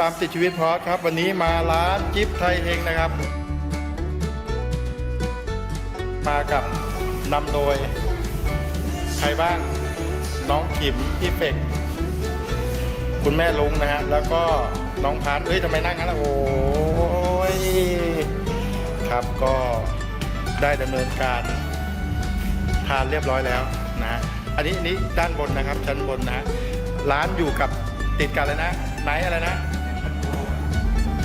ตามติดชีวิตพอสครับ วันนี้มาร้านจิ๊บไทยเองนะครับ มากับนำโดย ใครบ้างน้องขิมพี่เป็กคุณแม่ลุงนะฮะแล้วก็น้องพันเอ้ยทำไมนั่งงั้นล่ะโอ้ยครับก็ได้ดำเนินการทานเรียบร้อยแล้วนะอันนี้อันนี้ด้านบนนะครับชั้นบนนะร้านอยู่กับติดกันเลยนะไหนอะไรนะ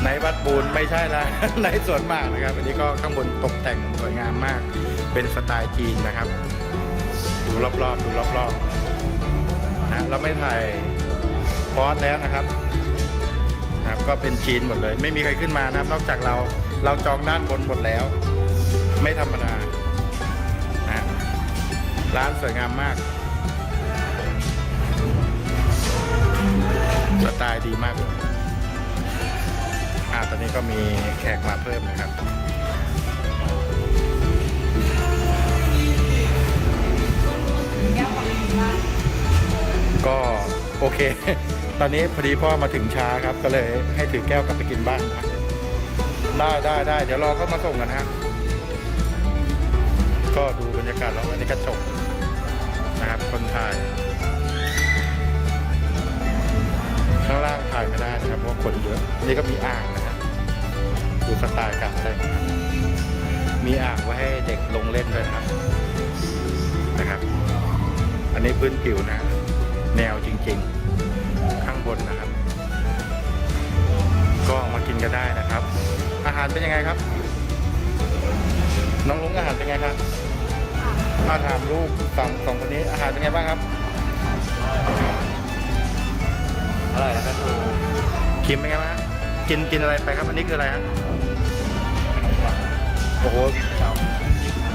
ไหนวัดบูนไม่ใช่ละไหนสวนหมากนะครับ อันนี้ก็ข้างบนตกแต่งสวยงามมาก เป็นสไตล์จีนนะครับ ดูรอบๆดูรอบๆนะเราไม่ถ่ายพอสแล้วนะครับนะครับ ก็เป็นจีนหมดเลย ไม่มีใครขึ้นมานะครับ นอกจากเราเราจองด้านบนหมดแล้ว ไม่ธรรมดานะร้านสวยงามมากสไตล์ดีมากเลย ก็มีแขกมาเพิ่มนะครับ ก็โอเค ตอนนี้พอดีพ่อมาถึงช้าครับ ก็เลยให้ถือแก้วกลับไปกินบ้านนะได้ได้ได้เดี๋ยวรอเขามาส่งกันะฮะก็ดูบรรยากาศเราไว้ในกระจกนะครับคนถ่าย ตล์การแต่งนะครับ มีอ่างไว้ให้เด็กลงเล่นด้วยนะครับ นะครับ อันนี้พื้นผิวนะ แนวจริง ๆ ข้างบนนะครับ ก็มากินกันได้นะครับ อาหารเป็นยังไงครับ น้องลุงอาหารเป็นไงครับมาถามลูกสองสองคนนี้อาหารเป็นไงบ้างครับอร่อยแล้วก็ถูกคิมเป็นไงบ้างฮะกินกินอะไรไปครับ อันนี้คืออะไรฮะ โอ้โห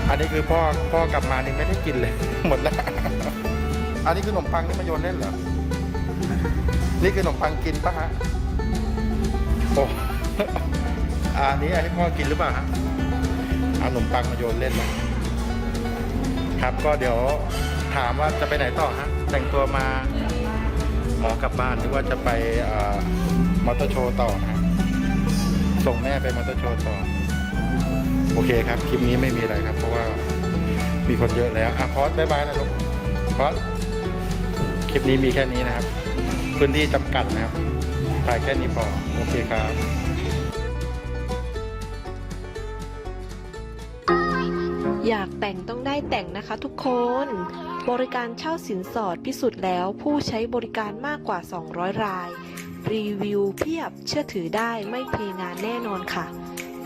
อันนี้คือพ่อพ่อกลับมานี่ไม่ได้กินเลย หมดแล้ว อันนี้คือขนมปังที่มาโยนเล่นเหรอ นี่คือขนมปังกินปะฮะ โอ้อันนี้ให้พ่อกินหรือเปล่าฮะเอาขนมปังมาโยนเล่นนะครับก็เดี๋ยวถามว่าจะไปไหนต่อฮะ แต่งตัวมาหมอกลับบ้านหรือว่าจะไปมอเตอร์โชว์ต่อนะส่งแม่ไปมอเตอร์โชว์ต่อ โอเคครับ คลิปนี้ไม่มีอะไรครับ เพราะว่ามีคนเยอะแล้วอะพอสบายบายนะลูกพอสคลิปนี้มีแค่นี้นะครับ พื้นที่จำกัดนะครับ ถ่ายแค่นี้พอ โอเคครับอยากแต่งต้องได้แต่งนะคะทุกคน บริการเช่าสินสอดพิสูจน์แล้วผู้ใช้บริการมากกว่า 200 ราย รีวิวเพียบเชื่อถือได้ไม่เพงานแน่นอนค่ะ